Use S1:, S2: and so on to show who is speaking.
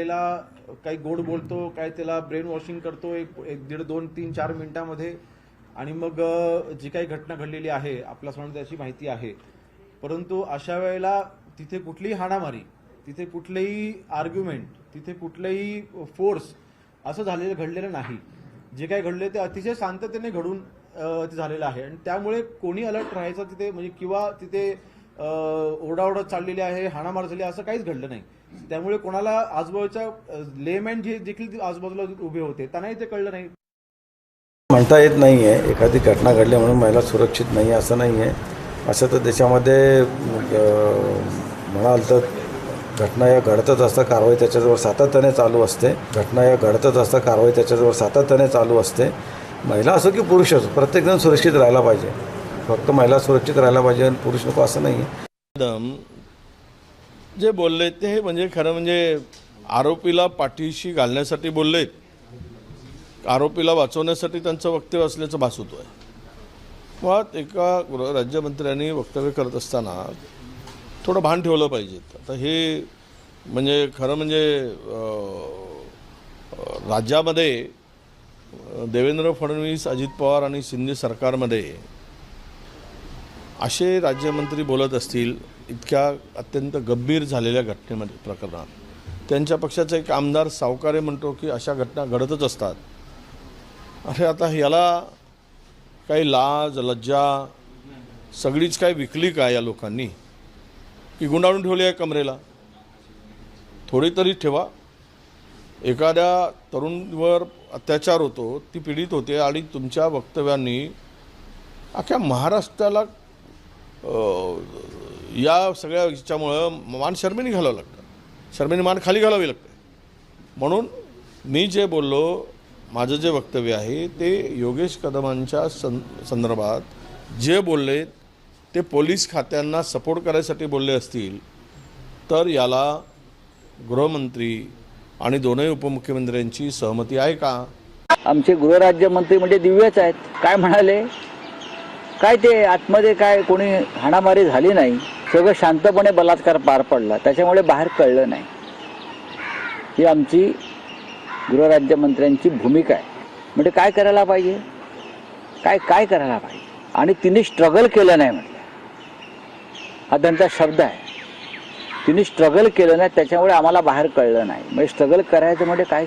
S1: त्याला काही गोड बोलतो काय त्याला ब्रेन वॉशिंग करतो एक एक दीड दोन तीन चार मिनिटामध्ये. आणि मग जी काही घटना घडलेली आहे आपल्यासमोर त्याची माहिती आहे. परंतु अशा वेळेला तिथे कुठलीही हाणामारी तिथे कुठलेही आर्ग्युमेंट तिथे कुठलेही फोर्स असं झालेलं घडलेलं नाही. जे काही घडले ते अतिशय शांततेने घडून ते झालेलं आहे. आणि त्यामुळे कोणी अलर्ट राहायचं तिथे म्हणजे किंवा तिथे ओरडाओरडत चाललेली आहे हाणामार झाली असं काहीच घडलं नाही. त्यामुळे कोणाला आजूबाजूच्या लेमॅन जे देखील आजूबाजूला उभे होते त्यांनाही ते कळलं नाही.
S2: म्हणता येत नाही आहे एखादी घटना घडली म्हणून महिला सुरक्षित नाही असं नाही आहे असं तर देशामध्ये म्हणाल तर घटना या घडतच असता कारवाई त्याच्याजवळ सातत्याने चालू असते. घटना या घडतच असता कारवाई त्याच्याजवळ सातत्याने चालू असते. महिला असो की पुरुष असो प्रत्येकजण सुरक्षित राहायला पाहिजे. फक्त महिला सुरक्षित राहायला पाहिजे आणि पुरुष नको असं नाही.
S3: मॅडम जे बोलले ते म्हणजे खरं म्हणजे आरोपीला पाठीशी घालण्यासाठी बोललेत. आरोपीला वाचवण्यासाठी त्यांचं वक्तव्य असल्याचं भास होतो आहे मुळात एका गृहराज्यमंत्र्यांनी वक्तव्य करत असताना थोडं भान ठेवलं पाहिजे. आता हे म्हणजे खरं म्हणजे राज्यामध्ये देवेंद्र फडणवीस अजित पवार आणि शिंदे सरकारमध्ये असे राज्यमंत्री बोलत असतील इतक्या अत्यंत गंभीर झालेल्या घटनेमध्ये प्रकरणात त्यांच्या पक्षाचा एक आमदार सावकारे म्हणतो की अशा घटना घडतच असतात. अरे आता याला काही लाज लज्जा सगळीच काय विकली का या लोकांनी? की गुंडाळून ठेवली आहे कमरेला? थोडी तरी ठेवा. एखाद्या तरुणवर अत्याचार होतो ती पीडित होते आणि तुमच्या वक्तव्यांनी अख्ख्या महाराष्ट्राला या सगळ्या याच्यामुळं मान शर्मेने घालावं लागतं. शर्मेने मान खाली घालावी लागते. म्हणून मी जे बोललो माझं जे वक्तव्य आहे ते योगेश कदमांच्या सं संदर्भात जे बोलले ते पोलीस खात्यांना सपोर्ट करायसाठी बोलले असतील तर याला गृहमंत्री आणि दोनही उपमुख्यमंत्र्यांची सहमती आहे का?
S4: आमचे गृहराज्यमंत्री म्हणजे दिव्यच आहेत. काय म्हणाले? काय ते आतमध्ये काय कोणी हाणामारी झाली नाही सगळं शांतपणे बलात्कार पार पडला. त्याच्यामुळे बाहेर कळलं नाही. ही आमची गृहराज्यमंत्र्यांची भूमिका आहे. म्हणजे काय करायला पाहिजे? काय काय करायला पाहिजे? आणि तिने स्ट्रगल केलं नाही म्हटलं. हा त्यांचा शब्द आहे. तिने स्ट्रगल केलं नाही त्याच्यामुळे आम्हाला बाहेर कळलं नाही. म्हणजे स्ट्रगल करायचं म्हणजे काय?